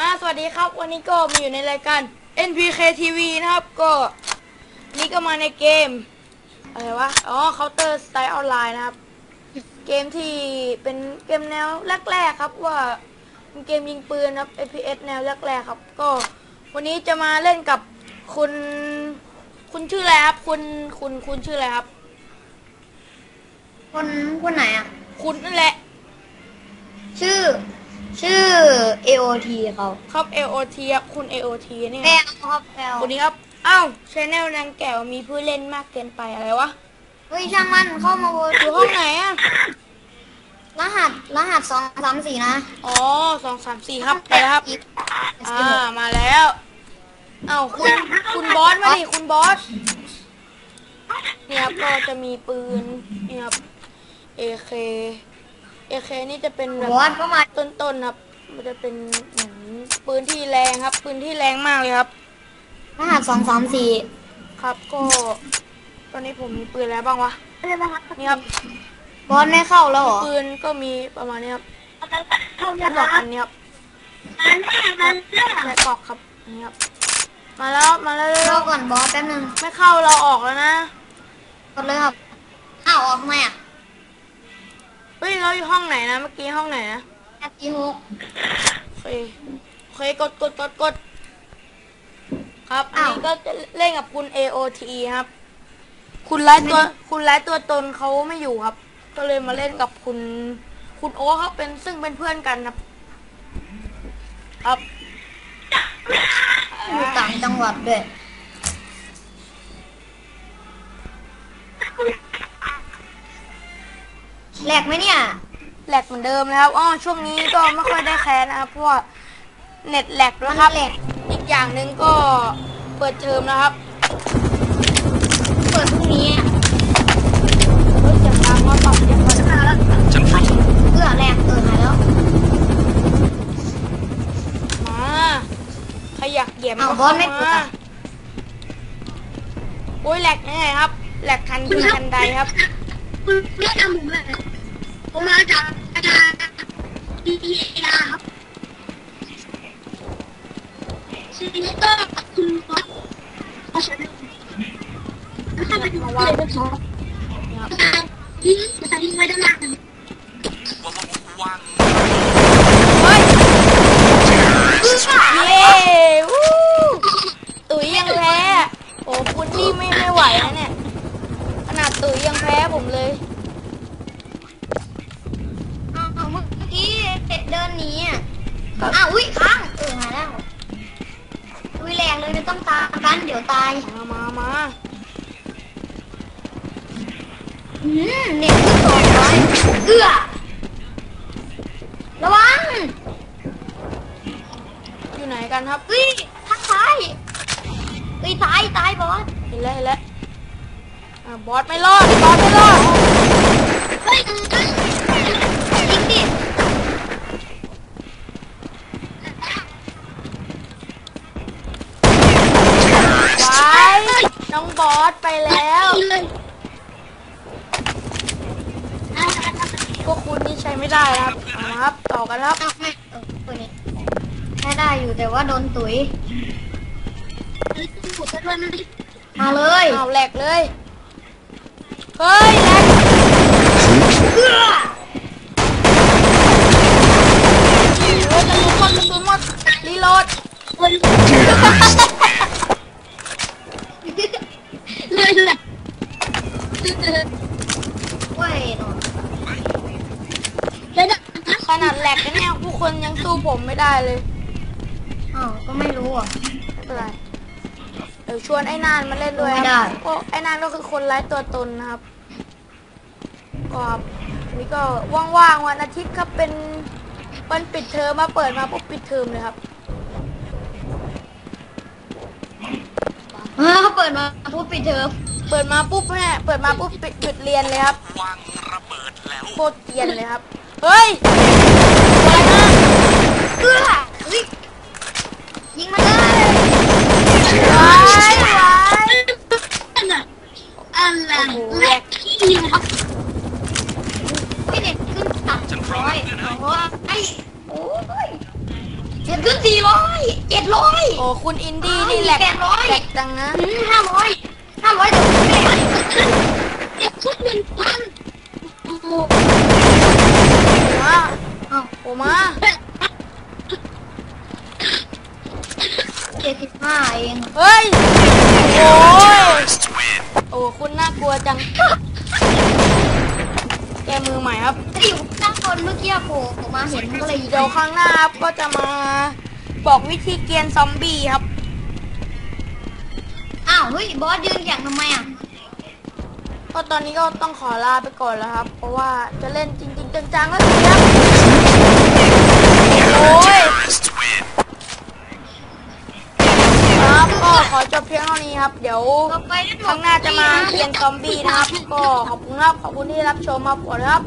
อ่าสวัสดีครับวันนี้ก็มาอยู่ในรายการ NPK TV นะครับก็นี่ก็มาในเกมอะไรวะอ๋อ Counter Strike Online นะครับ เกมที่เป็นเกมแนวแรกๆครับว่าเป็นเกมยิงปืนครับ FPS แนวแรกๆครับ ก็วันนี้จะมาเล่นกับคุณคุณชื่ออะไรครับ คุณคุณคุณชื่ออะไรครับ คนคนไหนอะ คุณนั่นแหละ ชื่อ ชื่อ AOT เขาครับ AOT ครับคุณ AOT เนี่ยแอลครับแอลคนนี้ครับอ้าวชแนลนางแก้วมีผู้เล่นมากเกินไปอะไรวะเฮ้ยช่างมันเข้ามาโหวตอยู่ห้องไหนอะรหัสรหัสสองสามสี่นะอ๋อสองสามสี่ครับไปแล้วครับอ่ามาแล้วอ้าวคุณคุณบอสมาดิคุณบอสเนี่ยครับก็จะมีปืนเนี่ยครับ AK AK นี่จะเป็นแบบบอสก็มา ต้นๆครับ มันจะเป็นเหมือนปืนที่แรงครับ ปืนที่แรงมากเลยครับ รหัสสองสามสี่ครับ ก็ ตอนนี้ผมมีปืนแล้วบ้างวะนี่ครับบอสไม่เข้าแล้วเหรอปืนก็มีประมาณนี้ครับเข้าแค่สองอันนี้ครับแค่กรอกครับอันนี้ครับ มาแล้วมาแล้วเข้าก่อนบอสแป๊บนึง ไม่เข้าเราออกแล้วนะกดเลยครับอ้าวออกทำไมอะ เฮ้ยเราอยู่ห้องไหนนะเมื่อกี้ห้องไหนนะแอปจีหกโอเคโอเคกดกดกดกดครับอันนี้ก็จะเล่นกับคุณ AOT ครับ คุณไลฟ์ตัว คุณไลฟ์ตัวตนเขาไม่อยู่ครับ ก็เลยมาเล่นกับคุณ คุณโอ๊คครับเป็นซึ่งเป็นเพื่อนกันครับ ครับอยู่ต่างจังหวัดด้วย แหลกไหมเนี่ย แหลกเหมือนเดิมนะครับอ๋อช่วงนี้ก็ไม่ค่อยได้แคสนะครับเพราะว่าเน็ตแหลกด้วยครับมันแหลกอีกอย่างหนึ่งก็เปิดเทอมนะครับ เปิดพรุ่งนี้อะเฮ้ยเสียงดังว่าปรับเสียงก่อนเพื่อแหลกเออหายแล้ว มาใครอยากเหยียบอ้าวก็บอสไม่เข้าเปิดมาอะ โอ้ยแหลกยังไงครับแหลกทันทีทันใดครับคุณเรียกทำผมเลย ผมมาจากอาจารย์ดีเอครับซีนิเตอร์กับคุณบอสเอาฉันแล้วถ้าเป็นมาว่าเป็นสองทิ้งจะทิ้งไว้ด้านหลัง เฮ้ยเย้วู้ตุ๋ยยังแพ้โอ้คุณนี่ไม่ไม่ไหวนะเนี่ยขนาดตุ๋ยยังแพ้ผมเลย อ้าวเมื่อกี้ เดินหนีอะอ้าวอุ้ยค้างเออหายแล้วอุ้ยแรงเลยไม่ต้องตามกันเดี๋ยวตายมามามาอืมเน็ตขึ้นสองร้อยเอื้อระวังอยู่ไหนกันครับ อุ้ยทางซ้ายอุ้ยตายตายบอสเห็นแล้วเห็นแล้วอะบอสไม่รอด บอสไม่รอด เฮ้ย ยิงดิ ไว้น้อง บอสไปแล้วเลยพวกคุณนี่ใช้ไม่ได้นะครับเอาละครับ ต่อกันครับอ้าวไม่เออตัวนี้ใช้ได้อยู่แต่ว่าโดนตุ๋ยผมจะด้วยมันดิมาเลย เอาแหลกเลย เฮ้ยแหลก แหลกนะเนี่ยผู้คนยังสู้ผมไม่ได้เลยอ้าวก็ไม่รู้อะไม่เป็นไร เดี๋ยวชวนไอ้นานมาเล่นด้วยไม่คได้รับก็ไอ้นานก็คือคนไร้ตัวตนนะครับก็ครับอันนี่ก็ว่างๆวันอาทิตย์ครับเป็นวันปิดเทอมมาเปิดมาปุ๊บปิดเทอมเลยครับ เออเขาเปิดมาพูดปิดเทอมเปิดมาปุ๊บแม่เปิดมาปุ๊บปิดหยุดเรียนเลยครับโคตรเกรียนเลยครับ เฮ้ยอะไรนะเอื้ออุ๊ยยิงมาเลยว้ายว้ายอะไรแหลกขี้นะครับพี่เน็ตขึ้นตัดร้อยร้อยไอ้โอ้ยเจ็บผมขึ้นสี่ร้อยเจ็ดร้อยโอ้คุณอินดี้นี่แหลกแปดร้อยแหลกจังนะห้าร้อยห้าร้อยแต่ผมไม่ได้เด็กชุดหนึ่งพันโอ้โห มา อ้าว โอ้มา เจ็ดสิบห้าเอง เฮ้ย โอ้ย โอ้คุณน่ากลัวจัง แกมือใหม่ครับที่อยู่ข้างบนเมื่อกี้โผล่ออกมาเห็นก็เลยเดี๋ยวข้างหน้าครับก็จะมาบอกวิธีเกียนซอมบี้ครับ อ้าวเฮ้ยบอสยืนอย่างทำไมอะก็ตอนนี้ก็ต้องขอลาไปก่อนแล้วครับ เพราะว่าจะเล่นจริง ๆ จังๆแล้วสิครับโอ้ยครับก็ขอจบเพียงเท่านี้ ครับ เดี๋ยวต่อไปนั่นข้างหน้าจะมาเกียนซอมบี้นะครับ ก็ขอบคุณครับ ขอบคุณที่รับชมมาปวดครับ